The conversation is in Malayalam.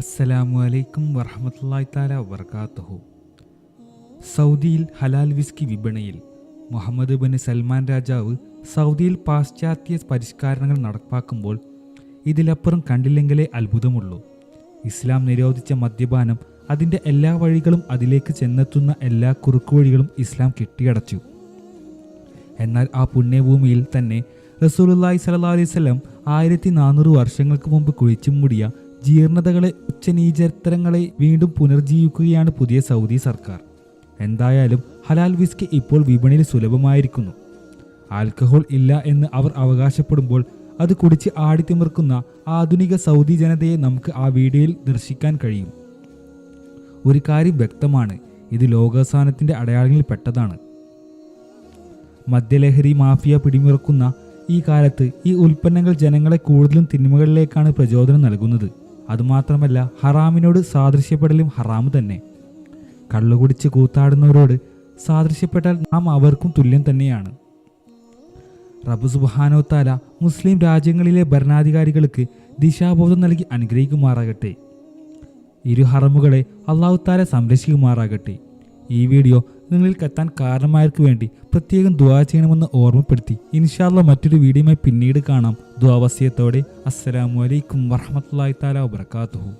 അസ്സലാമു അലൈക്കും വറഹമത്തല്ലായി താല വബർക്കാത്തുഹു സൗദിയിൽ ഹലാൽ വിസ്കി വിപണിയിൽ മുഹമ്മദ് ബിൻ സൽമാൻ രാജാവ് സൗദിയിൽ പാശ്ചാത്യ പരിഷ്കാരങ്ങൾ നടപ്പാക്കുമ്പോൾ ഇതിലപ്പുറം കണ്ടില്ലെങ്കിലേ അത്ഭുതമുള്ളൂ. ഇസ്ലാം നിരോധിച്ച മദ്യപാനം അതിന്റെ എല്ലാ വഴികളും അതിലേക്ക് ചെന്നെത്തുന്ന എല്ലാ കുറുക്കുവഴികളും ഇസ്ലാം കെട്ടിയടച്ചു. എന്നാൽ ആ പുണ്യഭൂമിയിൽ തന്നെ റസൂലുള്ളാഹി സ്വല്ലല്ലാഹി അലൈഹി വസല്ലം ആയിരത്തി നാനൂറ് വർഷങ്ങൾക്ക് മുമ്പ് കുഴിച്ചു മൂടിയ ജീർണതകളെ ഉച്ചനീചത്തരങ്ങളെ വീണ്ടും പുനർജീവിക്കുകയാണ് പുതിയ സൗദി സർക്കാർ. എന്തായാലും ഹലാൽ വിസ്കി ഇപ്പോൾ വിപണിയിൽ സുലഭമായിരിക്കുന്നു. ആൽക്കഹോൾ ഇല്ല എന്ന് അവർ അവകാശപ്പെടുമ്പോൾ അത് കുടിച്ച് ആടിത്തിമിർക്കുന്ന ആധുനിക സൗദി ജനതയെ നമുക്ക് ആ വീഡിയോയിൽ ദർശിക്കാൻ കഴിയും. ഒരു കാര്യം വ്യക്തമാണ് ഇത് ലോകാവസാനത്തിന്റെ അടയാളങ്ങളിൽ പെട്ടതാണ്. മദ്യലഹരി മാഫിയ പിടിമുറക്കുന്ന ഈ കാലത്ത് ഈ ഉൽപ്പന്നങ്ങൾ ജനങ്ങളെ കൂടുതലും തിന്മകളിലേക്കാണ് പ്രചോദനം നൽകുന്നത്. അതുമാത്രമല്ല ഹറാമിനോട് സാദൃശ്യപ്പെടലും ഹറാമ് തന്നെ. കള്ളുകുടിച്ച് കൂത്താടുന്നവരോട് സാദൃശ്യപ്പെട്ടാൽ നാം അവർക്കും തുല്യം തന്നെയാണ്. റബ്ബ് സുബാനോ താല മുസ്ലിം രാജ്യങ്ങളിലെ ഭരണാധികാരികൾക്ക് ദിശാബോധം നൽകി അനുഗ്രഹിക്കുമാറാകട്ടെ. ഇരു ഹറമുകളെ അള്ളാഹു താല സംരക്ഷിക്കുമാറാകട്ടെ. ഈ വീഡിയോ നിങ്ങളിലേക്ക് കത്താൻ കാരണമായവർക്ക് വേണ്ടി പ്രത്യേകം ദുവാ ചെയ്യണമെന്ന് ഓർമ്മപ്പെടുത്തി. ഇൻഷാല്ല മറ്റൊരു വീഡിയോയുമായി പിന്നീട് കാണാം. ദ്വാവസ്യത്തോടെ അസ്സലാമു അലൈക്കും വറഹമത്തല്ലാഹി താല വബർക്കാത്തുഹു